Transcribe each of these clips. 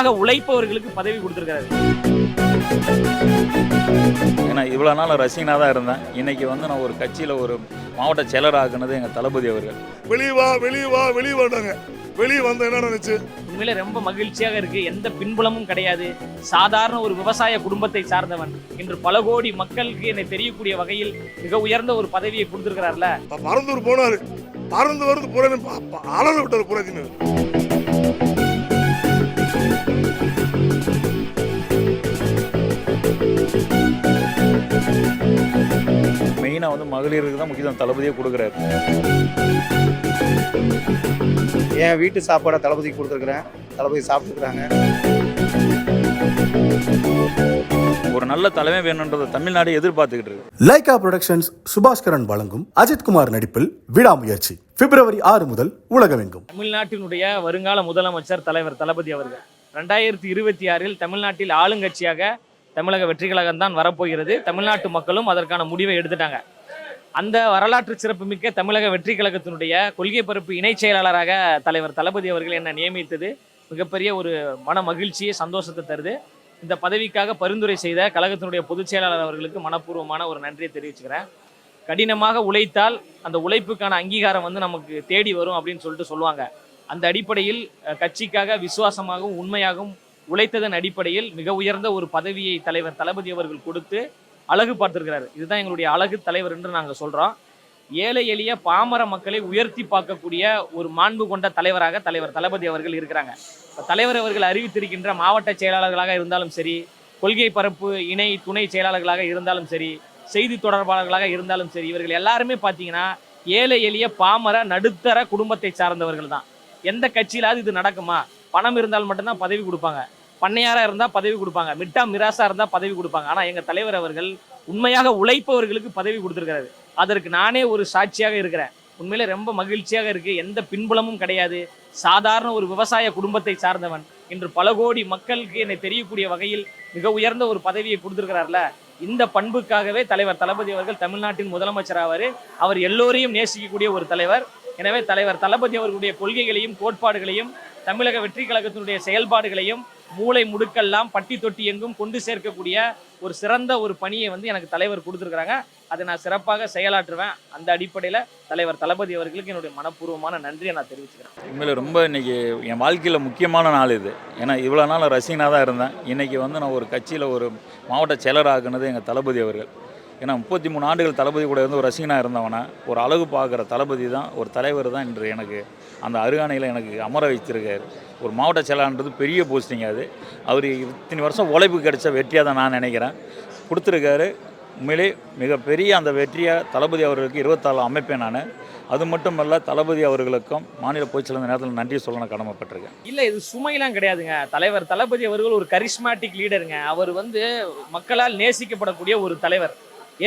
உண்மையாக உழைப்பவர்களுக்கு பதவி கொடுத்திருக்காரு ஏன்னா இவ்வளோ நாள் ரசிகனாக தான் இருந்தேன். இன்னைக்கு வந்து நான் ஒரு கட்சியில் ஒரு மாவட்ட செயலராக்குனது எங்கள் தளபதி அவர்கள். வெளியே வா வெளியே வா வெளியே வந்த என்ன நினைச்சு உண்மையிலே ரொம்ப மகிழ்ச்சியாக இருக்கு. எந்த பின்புலமும் கிடையாது. சாதாரண ஒரு விவசாய குடும்பத்தை சார்ந்தவன் இன்று பல கோடி மக்களுக்கு என்னை தெரியக்கூடிய வகையில் மிக உயர்ந்த ஒரு பதவியை கொடுத்திருக்கிறார்ல. ப- பறந்தூர் போனாரு. பறந்து வருது புறமே அளவு விட்டாரு புறத்தின்னு மெயினாக வந்து மகளிருக்கு தான் முக்கியத்துவம் தளபதியே கொடுக்குறாரு. என் வீட்டு சாப்பாடை தளபதிக்கு கொடுத்துருக்குறேன்? தளபதி சாப்பிட்டுக்கிறாங்க. ஒரு நல்ல தலைமை வேணுன்றதை தமிழ்நாடு எதிர்பார்த்துக்கிட்டு இருக்கு. லைகா புரொடக்ஷன்ஸ் சுபாஸ்கரன் வழங்கும் அஜித்குமார் நடிப்பில் விடாமுயற்சி பிப்ரவரி ஆறு முதல் உலகமெங்கும். தமிழ்நாட்டினுடைய வருங்கால முதலமைச்சர் தலைவர் தளபதி அவர்கள் ரெண்டாயிரத்தி இருபத்தி ஆறில் தமிழ்நாட்டில் ஆளுங்கட்சியாக தமிழக வெற்றி கழகம் தான் வரப்போகிறது. தமிழ்நாட்டு மக்களும் அதற்கான முடிவை எடுத்துட்டாங்க. அந்த வரலாற்று சிறப்புமிக்க தமிழக வெற்றி கழகத்தினுடைய கொள்கை பரப்பு இணைச் செயலாளராக தலைவர் தளபதி அவர்கள் என்னை நியமித்தது. மிகப்பெரிய ஒரு மன மகிழ்ச்சியை சந்தோஷத்தை தருது. இந்த பதவிக்காக பரிந்துரை செய்த கழகத்தினுடைய பொதுச் செயலாளர் அவர்களுக்கு மனப்பூர்வமான ஒரு நன்றியை தெரிவிச்சுக்கிறேன். கடினமாக உழைத்தால் அந்த உழைப்புக்கான அங்கீகாரம் வந்து நமக்கு தேடி வரும் அப்படின்னு சொல்லிட்டு சொல்லுவாங்க. அந்த அடிப்படையில் கட்சிக்காக விசுவாசமாகவும் உண்மையாகவும் உழைத்ததன் அடிப்படையில் மிக உயர்ந்த ஒரு பதவியை தலைவர் தளபதி அவர்கள் கொடுத்து அழகு பார்த்துருக்கிறாரு. இதுதான் எங்களுடைய அழகு தலைவர் என்று நாங்கள் சொல்கிறோம் ஏழை எளிய பாமர மக்களை உயர்த்தி பார்க்கக்கூடிய ஒரு மாண்பு கொண்ட தலைவராக தலைவர் தளபதி அவர்கள் இருக்கிறாங்க. இப்போ தலைவர் அவர்கள் அறிவித்திருக்கின்ற மாவட்ட செயலாளர்களாக இருந்தாலும் சரி கொள்கை பரப்பு இணை துணை செயலாளர்களாக இருந்தாலும் சரி செய்தி தொடர்பாளர்களாக இருந்தாலும் சரி இவர்கள் எல்லாருமே பார்த்தீங்கன்னா ஏழை எளிய பாமர நடுத்தர குடும்பத்தை சார்ந்தவர்கள் தான். எந்த கட்சியிலாவது இது நடக்குமா? பணம் இருந்தால் மட்டும்தான் பதவி கொடுப்பாங்க. பண்ணையாராக இருந்தால் பதவி கொடுப்பாங்க. மிட்டா மிராசா இருந்தால் பதவி கொடுப்பாங்க. ஆனால் எங்கள் தலைவர் அவர்கள் உண்மையாக உழைப்பவர்களுக்கு பதவி கொடுத்துருக்கிறாரு. அதற்கு நானே ஒரு சாட்சியாக இருக்கிறேன். உண்மையில் ரொம்ப மகிழ்ச்சியாக இருக்குது எந்த பின்புலமும் கிடையாது. சாதாரண ஒரு விவசாய குடும்பத்தை சார்ந்தவன் இன்று பல கோடி மக்களுக்கு என்னை தெரியக்கூடிய வகையில் மிக உயர்ந்த ஒரு பதவியை கொடுத்துருக்கிறார்ல. இந்த பண்புக்காகவே தலைவர் தளபதி அவர்கள் தமிழ்நாட்டின் முதலமைச்சர் ஆவார். அவர் எல்லோரையும் நேசிக்கக்கூடிய ஒரு தலைவர். எனவே தலைவர் தளபதி அவர்களுடைய கொள்கைகளையும் கோட்பாடுகளையும் தமிழக வெற்றி கழகத்தினுடைய செயல்பாடுகளையும் மூளை முடுக்கெல்லாம் பட்டி தொட்டி எங்கும் கொண்டு சேர்க்கக்கூடிய ஒரு சிறந்த ஒரு பணியை வந்து எனக்கு தலைவர் கொடுத்துருக்குறாங்க. அதை நான் சிறப்பாக செயலாற்றுவேன். அந்த அடிப்படையில் தலைவர் தளபதி அவர்களுக்கு என்னுடைய மனப்பூர்வமான நன்றியை நான் தெரிவிச்சுக்கிறேன். உண்மையில் ரொம்ப இன்றைக்கி என் வாழ்க்கையில் முக்கியமான நாள் இது. ஏன்னா இவ்வளோ நாள் ரசிகனாக தான் இருந்தேன். இன்றைக்கி வந்து நான் ஒரு கட்சியில் ஒரு மாவட்ட செயலராகினது எங்கள் தளபதி அவர்கள். ஏன்னா முப்பத்தி மூணு ஆண்டுகள் தளபதி கூட இருந்து ஒரு ரசிகனாக இருந்தவனை ஒரு அழகு பார்க்குற தளபதி தான் ஒரு தலைவர் தான் இன்று எனக்கு அந்த அருகாணையில் எனக்கு அமர வைத்திருக்காரு. ஒரு மாவட்ட செயலாளன்றது பெரிய போஸ்டிங் அது. அவர் இத்தனை வருஷம் உழைப்பு கிடைச்ச வெற்றியாக தான் நான் நினைக்கிறேன். கொடுத்துருக்காரு. உண்மையிலே மிகப்பெரிய அந்த வெற்றியை தளபதி அவர்களுக்கு இருபத்தாலு அமைப்பேன் நான். அது மட்டும் அல்ல தளபதி அவர்களுக்கும் மாநில பொதுச்செயலாளர் நேரத்தில் நன்றி சொல்ல நான் கடமைப்பட்டிருக்கேன். இல்லை இது சுமையெல்லாம் கிடையாதுங்க. தலைவர் தளபதி அவர்கள் ஒரு கரிஸ்மாட்டிக் லீடருங்க அவர் வந்து மக்களால் நேசிக்கப்படக்கூடிய ஒரு தலைவர்.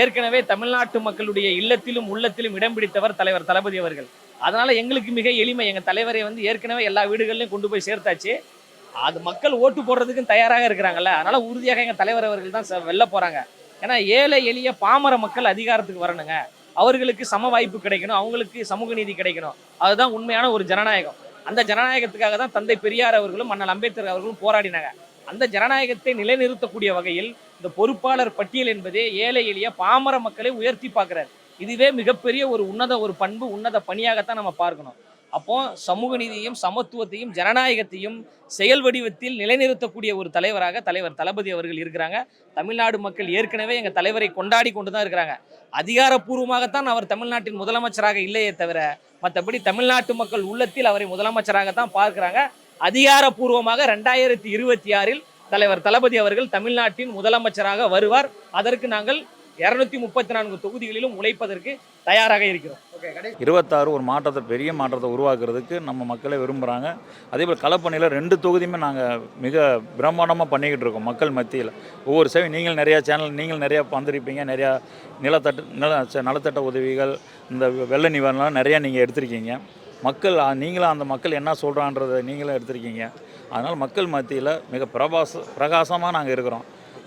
ஏற்கனவே தமிழ்நாட்டு மக்களுடைய இல்லத்திலும் உள்ளத்திலும் இடம் பிடித்தவர் தலைவர் தளபதி அவர்கள். அதனால எங்களுக்கு மிக எளிமை. எங்கள் தலைவரை வந்து ஏற்கனவே எல்லா வீடுகள்லையும் கொண்டு போய் சேர்த்தாச்சு. அது மக்கள் ஓட்டு போடுறதுக்கும் தயாராக இருக்கிறாங்கல்ல. அதனால உறுதியாக எங்கள் தலைவர் அவர்கள் தான் வெளில வெல்ல ஏன்னா ஏழை எளிய பாமர மக்கள் அதிகாரத்துக்கு வரணுங்க. அவர்களுக்கு சம வாய்ப்பு கிடைக்கணும். அவங்களுக்கு சமூக நீதி கிடைக்கணும். அதுதான் உண்மையான ஒரு ஜனநாயகம். அந்த ஜனநாயகத்துக்காக தான் தந்தை பெரியார் அவர்களும் அண்ணல் அம்பேத்கர் அவர்களும் போராடினாங்க. அந்த ஜனநாயகத்தை நிலைநிறுத்தக்கூடிய வகையில் இந்த பொறுப்பாளர் பட்டியல் என்பதே ஏழை எளிய பாமர மக்களை உயர்த்தி பார்க்கிறார். இதுவே மிகப்பெரிய ஒரு உன்னத ஒரு பண்பு உன்னத பணியாகத்தான் நம்ம பார்க்கணும். அப்போ சமூக நீதியையும் சமத்துவத்தையும் ஜனநாயகத்தையும் செயல் வடிவத்தில் நிலைநிறுத்தக்கூடிய ஒரு தலைவராக தலைவர் தளபதி அவர்கள் இருக்கிறாங்க. தமிழ்நாடு மக்கள் ஏற்கனவே எங்கள் தலைவரை கொண்டாடி கொண்டு தான் இருக்கிறாங்க. அதிகாரப்பூர்வமாகத்தான் அவர் தமிழ்நாட்டின் முதலமைச்சராக இல்லையே தவிர மற்றபடி தமிழ்நாட்டு மக்கள் உள்ளத்தில் அவரை முதலமைச்சராகத்தான் பார்க்குறாங்க. அதிகாரப்பூர்வமாக ரெண்டாயிரத்தி இருபத்தி ஆறில் தலைவர் தளபதி அவர்கள் தமிழ்நாட்டின் முதலமைச்சராக வருவார். அதற்கு நாங்கள் இருநூத்தி முப்பத்தி நான்கு தொகுதிகளிலும் உழைப்பதற்கு தயாராக இருக்கிறோம். இருபத்தாறு ஒரு மாற்றத்தை பெரிய மாற்றத்தை உருவாக்குறதுக்கு நம்ம மக்களே விரும்புகிறாங்க அதே போல் களப்பணியில் ரெண்டு தொகுதியுமே நாங்கள் மிக பிரம்மாண்டமாக பண்ணிக்கிட்டு இருக்கோம் மக்கள் மத்தியில். ஒவ்வொரு சேவை நீங்கள் நிறையா சேனல் நீங்கள் நிறையா வந்திருப்பீங்க. நிறையா நிலத்தட்டு நில ச- நலத்தட்ட உதவிகள் இந்த வெள்ள நிவாரணம் நிறையா நீங்கள் எடுத்திருக்கீங்க. மக்கள் நீங்களும் அந்த மக்கள் என்ன சொல்கிறான்றதை நீங்களும் எடுத்திருக்கீங்க. அதனால் மக்கள் மத்தியில் மிக பிரபாச பிரகாசமாக நாங்கள் இருக்கிறோம்.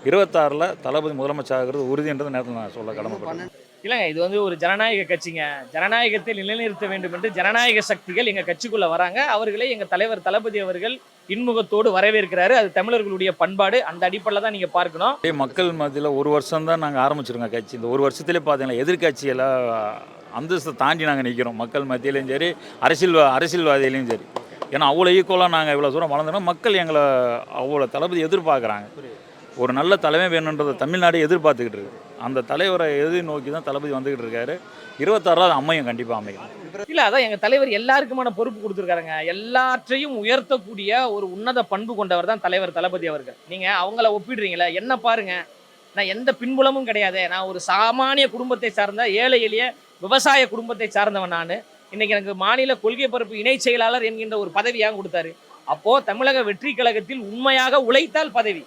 இருபத்தாறில் தளபதி முதலமைச்சர் ஆகிறது உறுதின்றது நேரத்தில் நான் சொல்ல கடமைப்பட்டேன் இல்லைங்க இது வந்து ஒரு ஜனநாயக கட்சிங்க. ஜனநாயகத்தை நிலைநிறுத்த வேண்டும் என்று ஜனநாயக சக்திகள் எங்க கட்சிக்குள்ள வராங்க. அவர்களை எங்க தலைவர் தளபதி அவர்கள் இன்முகத்தோடு வரவேற்கிறாரு. அது தமிழர்களுடைய பண்பாடு. அந்த அடிப்படையில் தான் நீங்க பார்க்கணும். மக்கள் மத்தியில் ஒரு வருஷம் தான் நாங்கள் ஆரம்பிச்சிருக்கோம் கட்சி. இந்த ஒரு வருஷத்துலேயே பார்த்தீங்கன்னா எதிர்கட்சியெல்லாம் அந்தஸ்தை தாண்டி நாங்கள் நிற்கிறோம் மக்கள் மத்தியிலையும் சரி அரசியல் அரசியல்வாதியிலையும் சரி. ஏன்னா அவ்வளோ ஈக்குவலாக நாங்கள் இவ்வளோ தூரம் வளர்ந்தோம் மக்கள் எங்களை அவ்வளோ தளபதி எதிர்பார்க்குறாங்க. ஒரு நல்ல தலைமை வேணுன்றதை தமிழ்நாடு எதிர்பார்த்துக்கிட்டு இருக்கு. அந்த தலைவரை எதிர்நோக்கி தான் தளபதி வந்துக்கிட்டு இருக்காரு. இருபத்தாறாவது அம்மையும் கண்டிப்பாக அமையும். இல்லை அதான் எங்கள் தலைவர் எல்லாருக்குமான பொறுப்பு கொடுத்துருக்காருங்க. எல்லாற்றையும் உயர்த்தக்கூடிய ஒரு உன்னத பண்பு கொண்டவர் தான் தலைவர் தளபதி அவர்கள். நீங்கள் அவங்கள ஒப்பிடுறீங்களே என்ன பாருங்கள் நான் எந்த பின்புலமும் கிடையாது. நான் ஒரு சாமானிய குடும்பத்தை சார்ந்த ஏழை எளிய விவசாய குடும்பத்தை சார்ந்தவன் நான். இன்றைக்கி எனக்கு மாநில கொள்கை பரப்பு இணை செயலாளர் என்கின்ற ஒரு பதவியாக கொடுத்தாரு? அப்போது தமிழக வெற்றி கழகத்தில் உண்மையாக உழைத்தால் பதவி.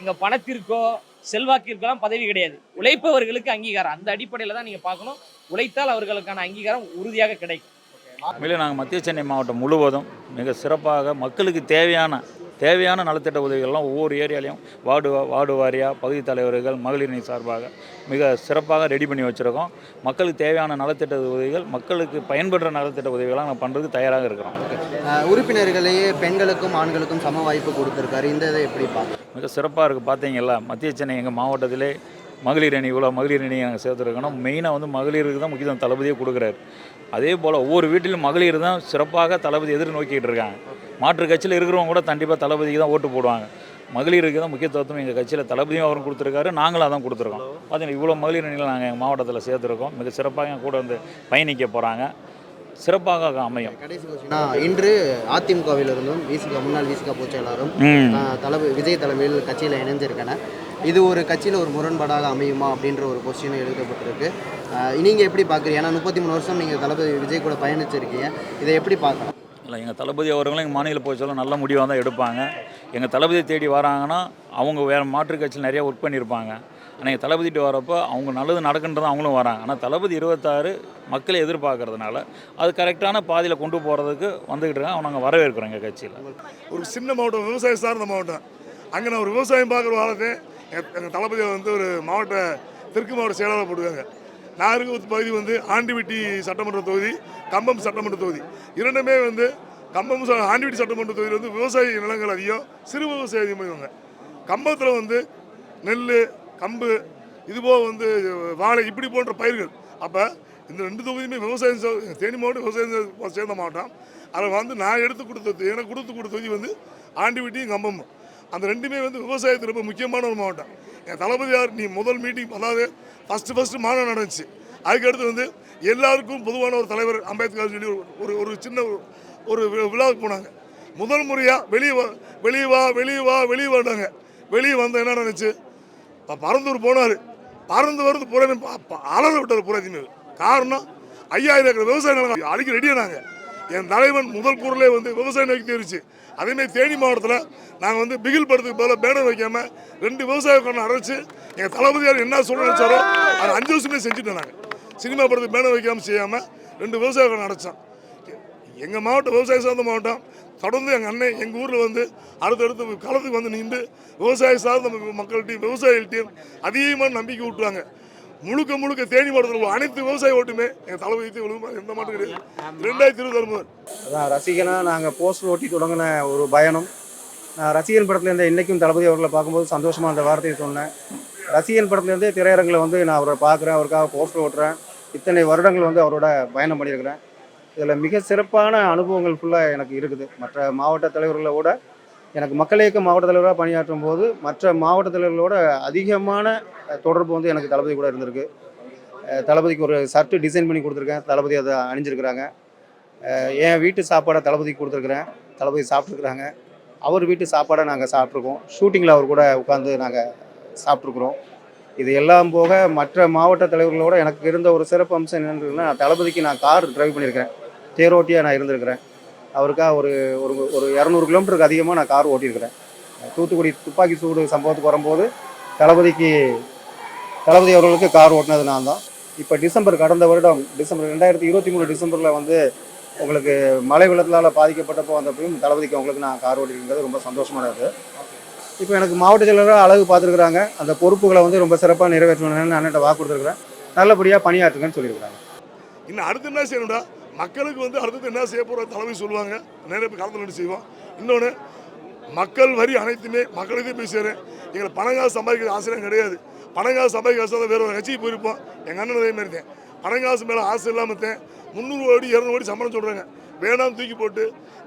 இங்கே பணத்திற்கோ செல்வாக்கிற்கெல்லாம் பதவி கிடையாது. உழைப்பவர்களுக்கு அங்கீகாரம். அந்த அடிப்படையில் தான் நீங்கள் பார்க்கணும். உழைத்தால் அவர்களுக்கான அங்கீகாரம் உறுதியாக கிடைக்கும். உண்மையிலே நாங்கள் மத்திய சென்னை மாவட்டம் முழுவதும் மிக சிறப்பாக மக்களுக்கு தேவையான தேவையான நலத்திட்ட உதவிகள்லாம் ஒவ்வொரு ஏரியாலையும் வார்டு வார்டு வாரியாக பகுதி தலைவர்கள் மகளிரணி சார்பாக மிக சிறப்பாக ரெடி பண்ணி வச்சுருக்கோம். மக்களுக்கு தேவையான நலத்திட்ட உதவிகள் மக்களுக்கு பயன்படுற நலத்திட்ட உதவிகள்லாம் நாங்கள் பண்ணுறதுக்கு தயாராக இருக்கிறோம். உறுப்பினர்களையே பெண்களுக்கும் ஆண்களுக்கும் சம வாய்ப்பு கொடுத்துருக்காரு. இந்த இதை எப்படி மிக சிறப்பாக இருக்குது பார்த்தீங்களா மத்திய சென்னை எங்கள் மாவட்டத்திலே மகளிர் அணி இவ்வளோ மகளிர் அணியை நாங்கள் சேர்த்துருக்கோம் மெயினாக வந்து மகளிருக்கு தான் முக்கியத்துவம் தளபதியே கொடுக்குறாரு. அதே போல் ஒவ்வொரு வீட்டிலும் மகளிர் தான் சிறப்பாக தளபதி எதிர்நோக்கிட்டு இருக்காங்க. மாற்று கட்சியில் இருக்கிறவங்க கூட கண்டிப்பாக தளபதிக்கு தான் ஓட்டு போடுவாங்க. மகளிருக்கு தான் முக்கியத்துவம் எங்கள் கட்சியில் தளபதியும் அவரும் கொடுத்துருக்காரு நாங்களும் அதான் கொடுத்துருக்கோம். பார்த்தீங்கன்னா இவ்வளோ மகளிர் அணியில் நாங்கள் எங்கள் மாவட்டத்தில் சேர்த்துருக்கோம். மிக சிறப்பாக கூட வந்து பயணிக்க போகிறாங்க சிறப்பாக அமையும். இன்று அதிமுகவில் இருந்தும் விசிக முன்னாள் விசிக பொதுச்செயலாளரும் ம். அஹ், தளபதி விஜய் தலைமையில் கட்சியில் இணைஞ்சிருக்கன இது ஒரு கட்சியில் ஒரு முரண்பாடாக அமையுமா அப்படின்ற ஒரு கொஸ்டின் எழுதப்பட்டிருக்கு. அஹ், நீங்க எப்படி பார்க்குறீங்க ஏன்னா முப்பத்தி மூணு வருஷம் நீங்கள் தளபதி விஜய் கூட பயணிச்சிருக்கீங்க. இதை எப்படி பார்க்கலாம் இல்லை எங்கள் தளபதி அவர்களும் எங்கள் மாநில பொதுச்செயலாளர் நல்ல முடிவாக தான் எடுப்பாங்க. எங்கள் தளபதியை தேடி வராங்கன்னா அவங்க வேறு மாற்றுக் கட்சியில் நிறையா ஒர்க் பண்ணியிருப்பாங்க. ஆனால் எங்கள் தளபதிட்டு வரப்போ அவங்க நல்லது நடக்குன்றது அவங்களும் வராங்க. ஆனால் தளபதி இருபத்தாறு மக்களை எதிர்பார்க்கறதுனால அது கரெக்டான பாதையில் கொண்டு போகிறதுக்கு வந்துக்கிட்டு இருக்காங்க. அவங்க நாங்கள் வரவேற்கிறோம் எங்கள் கட்சியில். ஒரு சின்ன மாவட்டம் விவசாயம் சார்ந்த மாவட்டம். அங்கே நான் ஒரு விவசாயம் பார்க்குற வாரத்தை எங்கள் தளபதியை வந்து ஒரு மாவட்ட தெற்கு மாவட்ட செயலாளர் போடுவாங்க நான் பகுதி வந்து ஆண்டிவிட்டி சட்டமன்ற தொகுதி கம்பம் சட்டமன்ற தொகுதி. இரண்டுமே வந்து கம்பம் ச- ஆண்டிவிட்டி சட்டமன்ற தொகுதியில் வந்து விவசாய நிலங்கள் அதிகம் சிறு விவசாயம் அதிகமாக கம்பத்தில் வந்து நெல் கம்பு இதுபோக வந்து வாழை இப்படி போன்ற பயிர்கள். அப்போ இந்த ரெண்டு தொகுதியுமே விவசாயம் தேனி மாவட்டம் விவசாயம் சேர்ந்த மாவட்டம். அதில் வந்து நான் எடுத்து கொடுத்தது எனக்கு கொடுத்து கொடுத்த தொகுதி வந்து ஆண்டிவிட்டியும் கம்பமும். அந்த ரெண்டுமே வந்து விவசாயத்துக்கு ரொம்ப முக்கியமான ஒரு மாவட்டம். என் தளபதியார் நீ முதல் மீட்டிங் அதாவது ஃபஸ்ட்டு ஃபஸ்ட்டு மாநாடு நடந்துச்சு. அதுக்கடுத்து வந்து எல்லாருக்கும் பொதுவான ஒரு தலைவர் அம்பேத்கர் சொல்லி ஒரு- ஒரு ஒரு சின்ன ஒரு- ஒரு விழாவுக்கு போனாங்க. முதல் முறையாக வெளியே வா வெளியே வா வெளியே வா வெளியே வந்தாங்க வெளியே வந்த என்ன நடந்துச்சு? ப- பரந்தூர் போனார். பறந்து வரது புறமே அலற விட்டார் புறத்திமே காரணம் ஐயாயிரம் ஏக்கர் விவசாய நிலம் அடிக்க ரெடியானாங்க என் தலைவன் முதல் குரலே வந்து விவசாய நோக்கி தெரிவிச்சு அதேமாதிரி தேனி மாவட்டத்தில் நாங்கள் வந்து பிகில் படத்துக்கு பதிலாக பேனர் வைக்காமல் ரெண்டு விவசாய உட்காந்து அடைச்சு எங்கள் தளபதியார் என்ன சொல்ல நினைச்சாரோ அது அஞ்சு வருஷமே செஞ்சுட்டோம் நாங்கள் சினிமா படத்துக்கு பேனர் வைக்காமல் செய்யாமல் ரெண்டு விவசாய உட்காந்து அடைச்சோம் எங்கள் மாவட்டம் விவசாய சார்ந்த மாவட்டம். தொடர்ந்து எங்கள் அண்ணன் எங்கள் ஊரில் வந்து அடுத்தடுத்து களத்துக்கு வந்து நின்று விவசாய சார்ந்த மக்கள்கிட்டையும் விவசாயிகள்ட்டையும் அதிகமான நம்பிக்கை விட்டுறாங்க முழுக்க முழுக்க தேனி மாவட்டத்தில் அனைத்து விவசாய ஓட்டுமே எங்கள் வைத்து விழுமா எந்த மாட்டும் கிடையாது. ரெண்டாயிரத்தி இருபது அறுபது அதான் ரசிகனாக நாங்கள் போஸ்டர் ஓட்டி தொடங்கின ஒரு பயணம். நான் ரசிகன் படத்துலேருந்து இன்றைக்கும் தளபதி அவர்களை பார்க்கும்போது சந்தோஷமாக அந்த வார்த்தையை சொன்னேன். ரசிகன் படத்துலேருந்தே திரையரங்கில் வந்து நான் அவரை பார்க்குறேன் அவருக்காக போஸ்டர் ஓட்டுறேன். இத்தனை வருடங்கள் வந்து அவரோட பயணம் பண்ணியிருக்கிறேன். இதில் மிக சிறப்பான அனுபவங்கள் ஃபுல்லாக எனக்கு இருக்குது. மற்ற மாவட்ட தலைவர்களை விட எனக்கு மக்கள் இயக்க மாவட்ட தலைவராக பணியாற்றும் போது மற்ற மாவட்ட தலைவர்களோட அதிகமான தொடர்பு வந்து எனக்கு தளபதி கூட இருந்திருக்கு. தளபதிக்கு ஒரு ஷர்ட்டு டிசைன் பண்ணி கொடுத்துருக்கேன். தளபதி அதை அணிஞ்சிருக்கிறாங்க. என் வீட்டு சாப்பாடை தளபதிக்கு கொடுத்துருக்குறேன். தளபதி சாப்பிட்ருக்குறாங்க அவர் வீட்டு சாப்பாடை நாங்கள் சாப்பிட்ருக்கோம் ஷூட்டிங்கில் அவர் கூட உட்காந்து நாங்கள் சாப்பிட்ருக்குறோம் இது எல்லாம் போக மற்ற மாவட்ட தலைவர்களோட எனக்கு இருந்த ஒரு சிறப்பு அம்சம் என்னென்னா தளபதிக்கு நான் கார் டிரைவ் பண்ணியிருக்கிறேன். தேரோட்டியாக நான் இருந்திருக்கிறேன். அவருக்காக ஒரு ஒரு ஒரு இரநூறு கிலோமீட்டருக்கு அதிகமாக நான் கார் ஓட்டியிருக்கிறேன். தூத்துக்குடி துப்பாக்கி சூடு சம்பவத்துக்கு வரும்போது தளபதிக்கு தளபதி அவர்களுக்கு கார் ஓட்டினது நான் தான். இப்போ டிசம்பர் கடந்த வருடம் டிசம்பர் ரெண்டாயிரத்தி இருபத்தி மூணு டிசம்பரில் வந்து உங்களுக்கு மழை வெள்ளத்தால் பாதிக்கப்பட்டப்போ வந்தப்பையும் தளபதிக்கு அவங்களுக்கு நான் கார் ஓட்டிருக்கிறது ரொம்ப சந்தோஷமாக இருக்குது இப்போ எனக்கு மாவட்ட செயலராக அழகு பார்த்துருக்குறாங்க. அந்த பொறுப்புகளை வந்து ரொம்ப சிறப்பாக நிறைவேற்றணும்னு அண்ணன்ட்ட வாக்கு கொடுத்துருக்குறேன். நல்லபடியாக பணியாற்றுங்கன்னு சொல்லியிருக்கிறாங்க. இன்னும் அடுத்து என்ன செய்யணும்டா? மக்களுக்கு வந்து அடுத்தது என்ன செய்ய போகிற தலைமை சொல்லுவாங்க. நிறைய பேர் கலந்து நின்று செய்வோம். இன்னொன்று மக்கள் வரி அனைத்துமே மக்களுக்கு போய் சேரும். எங்களை பணங்காசு சம்பாதிக்கிற ஆசைலாம் கிடையாது. பணங்காசு சம்பாதிக்க ஆசை வேற ஒரு கட்சிக்கு போயிருப்போம். எங்கள் அண்ணன் அதே மாதிரி தான். பணங்காசு மேலே ஆசை இல்லாமல் தான் முந்நூறு கோடி இரநூறு கோடி சம்பளம் சொல்கிறாங்க வேணாம் தூக்கி போட்டு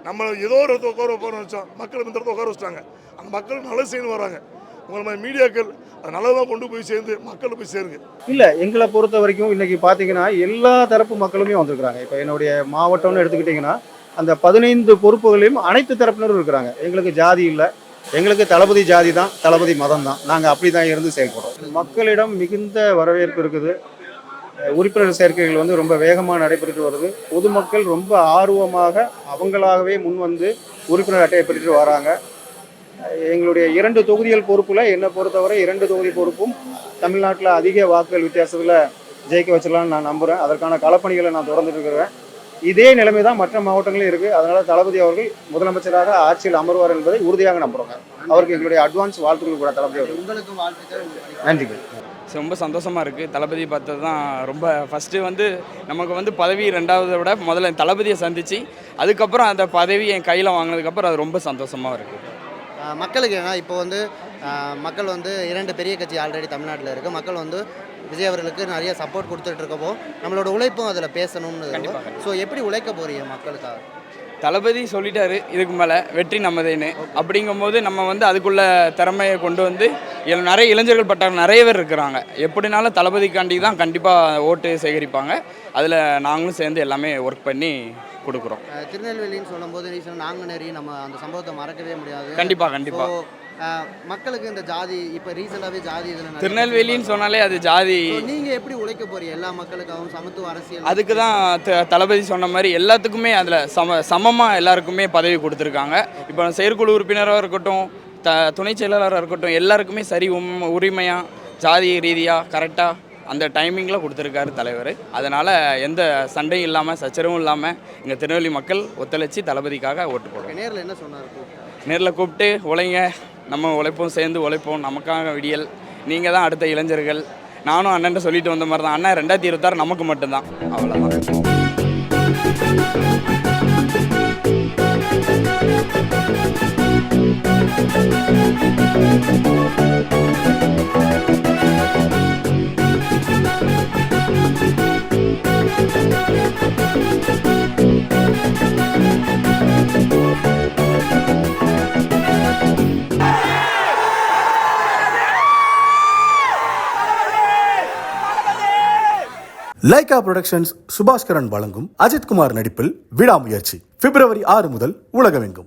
நம்ம ஏதோ ஒரு இடத்த உட்கார உட்கார வச்சோம் மக்கள் இந்த இடத்த உட்கார வச்சிட்டாங்க. அந்த மக்கள் நல்லது செய்யணும் வராங்க. உங்களை மாதிரி மீடியாக்கள் அது நல்லதாக கொண்டு போய் சேர்ந்து மக்களை போய் சேருங்க. இல்லை எங்களை பொறுத்த வரைக்கும் இன்னைக்கு பார்த்தீங்கன்னா எல்லா தரப்பு மக்களுமே வந்திருக்கிறாங்க. இப்போ என்னுடைய மாவட்டம்னு எடுத்துக்கிட்டிங்கன்னா அந்த பதினைந்து பொறுப்புகளையும் அனைத்து தரப்பினரும் இருக்கிறாங்க. எங்களுக்கு ஜாதி இல்லை. எங்களுக்கு தளபதி ஜாதி தான் தளபதி மதம் தான். நாங்கள் அப்படி தான் இருந்து செயல்படுறோம். மக்களிடம் மிகுந்த வரவேற்பு இருக்குது. உறுப்பினர் சேர்க்கைகள் வந்து ரொம்ப வேகமாக நடைபெற்று வருது. பொதுமக்கள் ரொம்ப ஆர்வமாக அவங்களாகவே முன் வந்து உறுப்பினர் அட்டையை பெற்றுட்டு வராங்க. எங்களுடைய இரண்டு தொகுதிகள் பொறுப்பில் என்னை பொறுத்தவரை இரண்டு தொகுதி பொறுப்பும் தமிழ்நாட்டில் அதிக வாக்குகள் வித்தியாசத்தில் ஜெயிக்க வச்சிடலாம்னு நான் நம்புகிறேன் அதற்கான களப்பணிகளை நான் தொடர்ந்துட்டு இருக்கிறேன். இதே நிலைமை தான் மற்ற மாவட்டங்களிலும் இருக்குது அதனால் தளபதி அவர்கள் முதலமைச்சராக ஆட்சியில் அமர்வார் என்பதை உறுதியாக நம்புகிறோங்க அவருக்கு எங்களுடைய அட்வான்ஸ் வாழ்த்துக்கள் கூட தளபதி அவர்கள். உங்களுக்கு வாழ்த்துக்கள் நன்றிகள். ரொம்ப சந்தோஷமாக இருக்குது தளபதி பார்த்தது தான் ரொம்ப ஃபஸ்ட்டு வந்து நமக்கு வந்து பதவி ரெண்டாவதை விட முதல்ல என் தளபதியை சந்தித்து அதுக்கப்புறம் அந்த பதவி என் கையில் வாங்கினதுக்கப்புறம் அது ரொம்ப சந்தோஷமாக இருக்குது மக்களுக்கு ஏன்னா இப்போ வந்து மக்கள் வந்து இரண்டு பெரிய கட்சி ஆல்ரெடி தமிழ்நாட்டில் இருக்குது மக்கள் வந்து விஜய் அவர்களுக்கு நிறைய சப்போர்ட் கொடுத்துட்டு இருக்கப்போ நம்மளோட உழைப்பும் அதில் பேசணும்னு ஸோ எப்படி உழைக்க போறீங்க மக்களுக்காக தளபதி சொல்லிட்டாரு இதுக்கு மேலே வெற்றி நம்மதேன்னு. அப்படிங்கும்போது நம்ம வந்து அதுக்குள்ள திறமையை கொண்டு வந்து நிறைய இளைஞர்கள் பட்டார் நிறைய பேர் இருக்கிறாங்க. எப்படினாலும் தளபதிக்காண்டி தான் கண்டிப்பாக ஓட்டு சேகரிப்பாங்க. அதில் நாங்களும் சேர்ந்து எல்லாமே ஒர்க் பண்ணி கொடுக்குறோம். திருநெல்வேலின்னு சொல்லும்போது ரீசன் நாங்குநேரி நம்ம அந்த சம்பவத்தை மறக்கவே முடியாது. கண்டிப்பாக கண்டிப்பாக மக்களுக்கு இந்த ஜாதி இப்போ ரீசெண்டாகவே ஜாதி இதில் திருநெல்வேலின்னு சொன்னாலே அது ஜாதி. நீங்கள் எப்படி உழைக்க போறீங்க? எல்லா மக்களுக்காகவும் சமத்துவ அரசியல் அதுக்கு தான் தளபதி சொன்ன மாதிரி எல்லாத்துக்குமே அதில் சம சமமாக எல்லாருக்குமே பதவி கொடுத்துருக்காங்க. இப்போ செயற்குழு உறுப்பினராக இருக்கட்டும் த துணை செயலாளராக இருக்கட்டும் எல்லாருக்குமே சரி உம் உரிமையாக ஜாதி ரீதியாக கரெக்டாக அந்த டைமிங்கில் கொடுத்துருக்காரு தலைவர். அதனால் எந்த சண்டையும் இல்லாமல் சச்சரவும் இல்லாமல் எங்கள் திருநெல்வேலி மக்கள் ஒத்துழைச்சி தளபதிக்காக ஓட்டு போடுவோம் நேரில் என்ன சொன்னார்? நேரில் கூப்பிட்டு உழைங்க. நம்ம உழைப்போம் சேர்ந்து உழைப்போம். நமக்காக விடியல். நீங்கள் தான் அடுத்த இளைஞர்கள். நானும் அண்ணன் சொல்லிட்டு வந்த மாதிரி தான். அண்ணன் ரெண்டாயிரத்தி இருபத்தாறு நமக்கு மட்டும்தான். அவ்வளோதான் லைகா புரொடக்ஷன்ஸ் சுபாஸ்கரன் வழங்கும் அஜித்குமார் நடிப்பில் விடாமுயற்சி. பிப்ரவரி ஆறு முதல் உலகமெங்கும்.